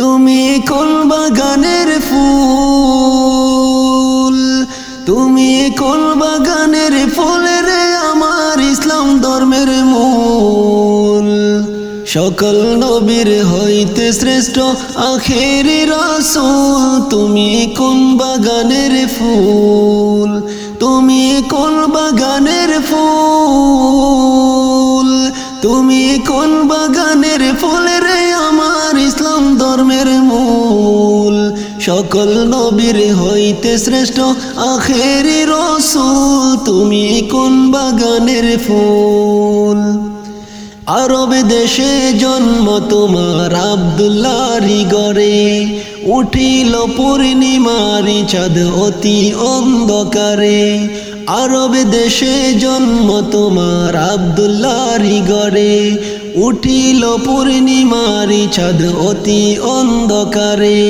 তুমি কোন বাগানের ফুল? তুমি কোন বাগানের ফুল রে আমার ইসলাম ধর্মের মূল? সকল নবীর হইতে শ্রেষ্ঠ আখেরি রাসূল। তুমি কোন বাগানের ফুল? তুমি কোন সকল নবীর হইতে শ্রেষ্ঠ আখেরি রসুল, তুমি কোন বাগানের ফুল? আরব দেশে জন্ম তোমার আবদুল্লারি গড়ে, উঠিল পূর্ণিমারি চাঁদ অতি অন্ধকারে। আরব দেশে জন্ম তোমার আবদুল্লারি গড়ে, উঠিল পূর্ণিমারি চাঁদ অতি অন্ধকারে।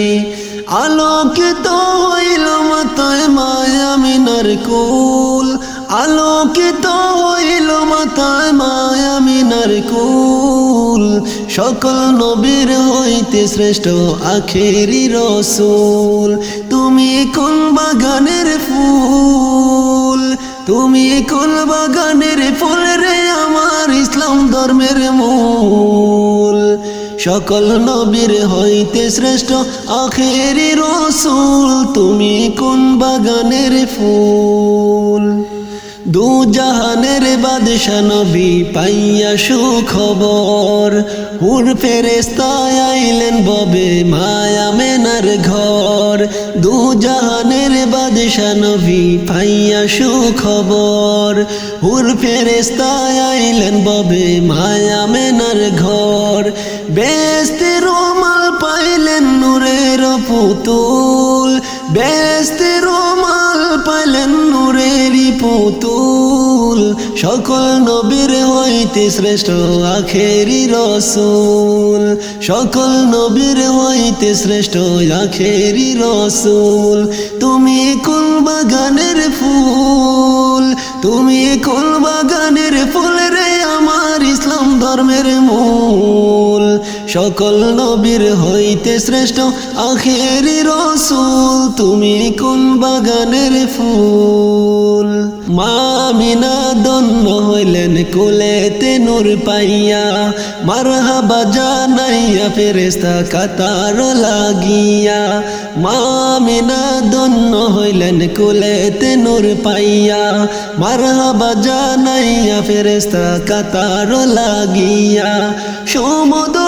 আলোকিত হইল মাতায় মায়ামিনার কুল। আলোকিত হইল মাতায় মায়ামিনার কুল। সকল নবীর হইতে শ্রেষ্ঠ আখেরি রসুল। তুমি কোন বাগানের ফুল? তুমি কোন বাগানের ফুল রে? আমার ইসলাম ধর্মের মূল। সকল নবীর হইতে শ্রেষ্ঠ আখেরি রসুল তুমি কোন বাগানের ফুল? দু জাহানের বাদশা নবী পাইয়া সুখবর। হুর ফেরেস্তায় আইলেন ববে মায়া মেনার ঘর। দু জাহানের বাদশা নবী পাইয়া সুখবর। হুর ফেরেস্তায় আইলেন ববে মায়া মেনার ঘর। বেস্তে রোমাল পাইলেন নূরের পুতুল। বেস্তে পুতুল, সকল নবীর হইতে শ্রেষ্ঠ আখেরি রসুল। সকল নবীর হইতে শ্রেষ্ঠ আখেরি রসুল। তুমি কোন বাগানের ফুল? তুমি কোন বাগানের ফুল রে? আমার ইসলাম ধর্মের মূল সকল নবীর হইতে শ্রেষ্ঠ, আখেরি রসুল তুমি কোন বাগানের ফুল? মামিনা দন্য হইলেন কুলেতে নূর পাইয়া, মারহাবা জানাইয়া ফেরেস্তা কাতার লাগিয়া। মামিনা দন্য হইলেন কুলেতে নূর পাইয়া, মারহাবা জানাইয়া ফেরেস্তা কাতার লাগিয়া। সমুদরে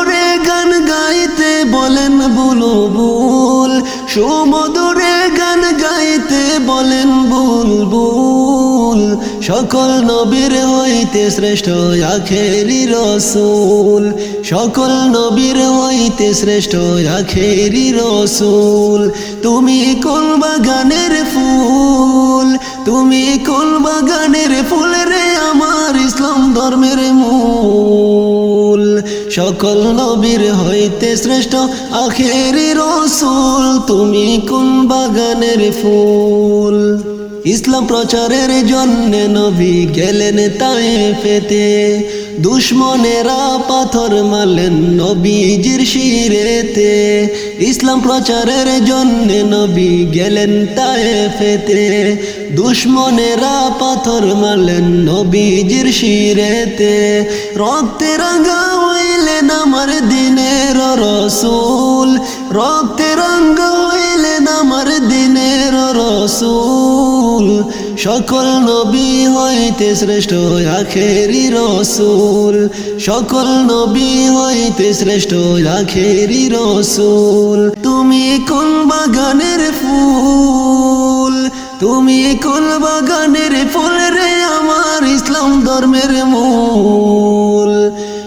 বুলবুল সমুদরে গান গাইতে বলেন বুলবুল। সকল নবীর হইতে শ্রেষ্ঠ আখেরি রসুল। সকল নবীর হইতে শ্রেষ্ঠ আখেরি রসুল। তুমি কোন বাগানের ফুল? তুমি কোন বাগানের ফুল রে? আমার ইসলাম ধর্মের মূল। সকল নবীর হইতে শ্রেষ্ঠ আখেরি রসুল, তুমি কোন বাগানের ফুল? ইসলাম প্রচারের জন্য নবী গেলেন তাই পেতে দুশ্মনেরা পাথর মারলেন নবীজির শিরেতে। ইসলাম প্রচারের জন্য নবী গেলেন তাই পেতে দুশ্মনেরা পাথর মারলেন নবীজির শিরেতে। রক্তে হইলেন আমার দিনের রসুল। রক্তে হইলেন আমার দিনের রসুল। সকল নবী হইতে শ্রেষ্ঠ আখেরি রসুল। সকল নবী হইতে শ্রেষ্ঠ আখেরি রসুল। তুমি কোন বাগানের ফুল? তুমি কোন বাগানের ফুল রে আমার ইসলাম ধর্মের মূল?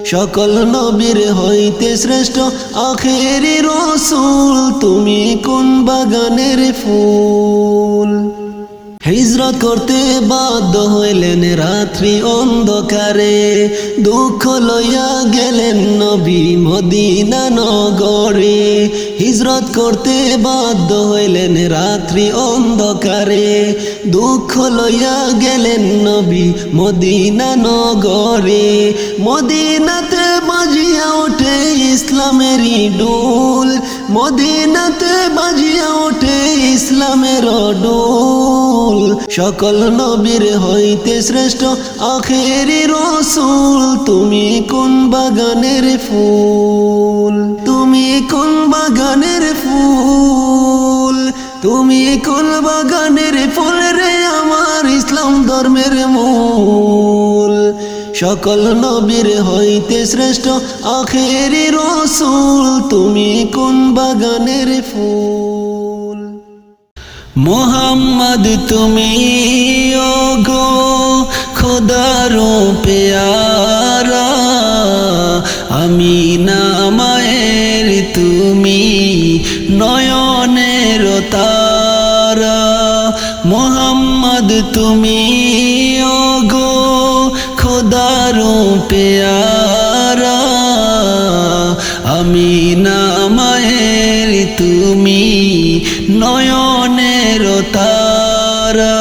সকল নবীর হইতে শ্রেষ্ঠ আখেরি রসুল, তুমি কোন বাগানের ফুল? হিজরত করতে বাধ্য হইলেন রাত্রি অন্ধকারে। দুঃখ লইয়া গেলেন নবী মদিনা নগরে। হিজরত করতে বাধ্য হইলেন রাত্রি অন্ধকারে। দুঃখ লইয়া গেলেন নবী মদিনা নগরে। মদিনাতে বাজিয়া ওঠে ইসলামেরই ডুল। মদিনাতে বাজিয়া ওঠে ইসলামের ডোল। সকল নবীর হইতে শ্রেষ্ঠ আখেরি রসুল। তুমি কোন বাগানের ফুল? তুমি কোন বাগানের ফুল? তুমি কোন বাগানের ফুল রে? আমার ইসলাম ধর্মের মূল। সকল নবীর হইতে শ্রেষ্ঠ আখেরি রসুল, তুমি কোন বাগানের ফুল? মোহাম্মদ তুমি গো খোদারো পেয়ারা আমি নামায়ের তুমি নয়নের তারা। মোহাম্মদ তুমি খোদারো পেয়ারা আমি নামায়ের তুমি নয়নের তারা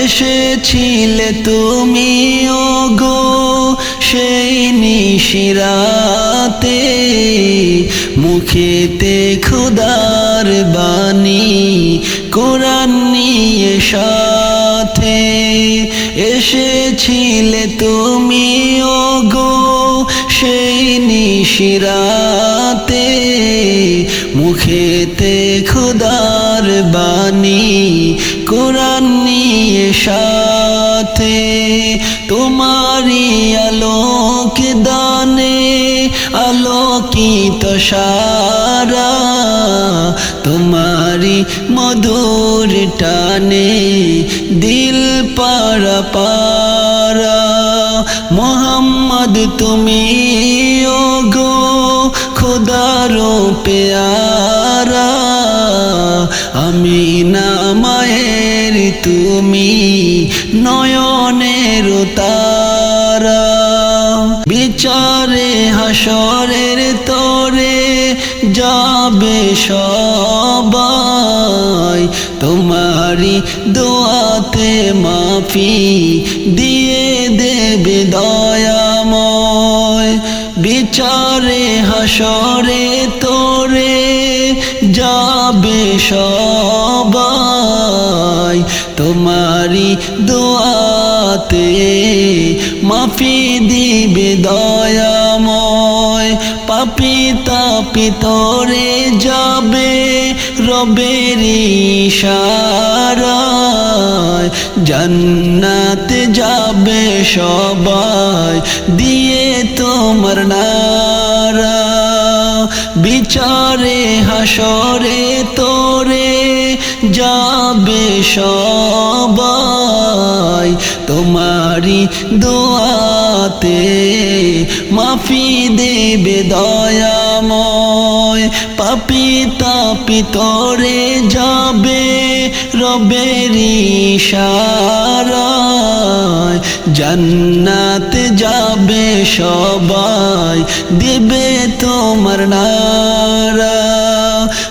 এসেছিলে তুমি ও গো সেই নিশিরাতে, মুখেতে খুদার বাণী কোরআন নিয়ে সাথে। এসেছিলে তুমি ও গো সেই নিশিরাতে। মুখেতে খুদার বাণী, কোরআন নিয়ে সাথে। তোমারি আলোক দানে আলোকিত সারা তোমারি মধুর টানে দিল পারা পারা। মোহাম্মদ, তুমি ও গো খোদারো পেয়ারা আমি নামায়ের তুমি নয়নের তারা। বিচারে হাসরের তোরে যাবে সবাই। তোমারি দোয়াতে মাফি দিয়ে দেবে দয়াময়। বিচারে হাসরে তোরে যাবে সবাই। তোমারি দোয়াতে মাফি দিবে পাপি তাপি তোরে যাবে রবের ইশারায়। জান্নাতে যাবে সবাই, দিয়ে তোমার নারা। বিচারে হাসরে তোরে যাবে সবাই। তোমারি দোয়াতে মাফি দেবে দয়াময়। পাপি তাপি তোরে যাবে রবের ইশারায়। জান্নাত যাবে সবাই, দেবে তোমার নারা।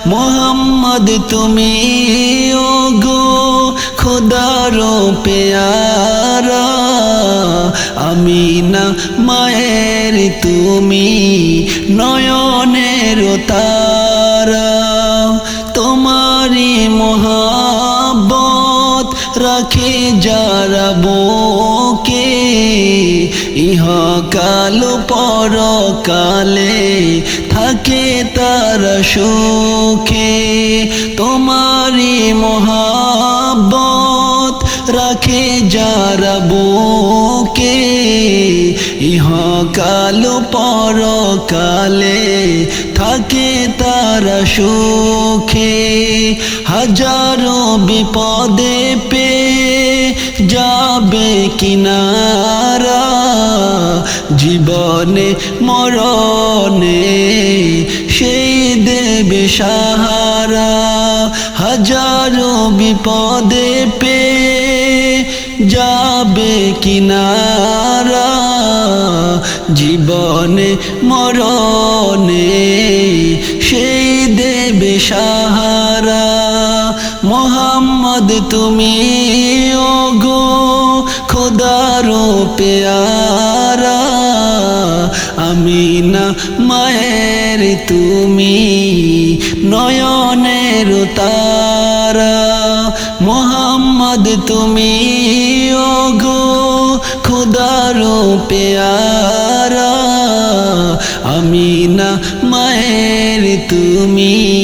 মোহাম্মদ তুমি ও গো খোদারো আমি না মায়ের, তুমি নয়নের তারা। তোমারি মহাবত রাখে যারা বুকে ইহকাল পরকালে থাকে তারা সুখে। তোমারি মহাবত রাখে যারা বুকে ইহকাল পরকালে থাকে তারা সুখে হাজারো বিপদে পে যাবে কিনারা জীবনে মরণে সেই দেবে সাহারা হাজারো বিপদে পে যাবে কিনারা, জীবনে মরণে সেই দেবে সাহারা। মোহাম্মদ, তুমি ও গো খোদারো পেয়ারা। আমিনা মায়ের তুমি নয়নের তারা। মোহাম্মদ তুমি অগো খুদারো পেয়ারা। তুমি নয়নের মায়ের তুমি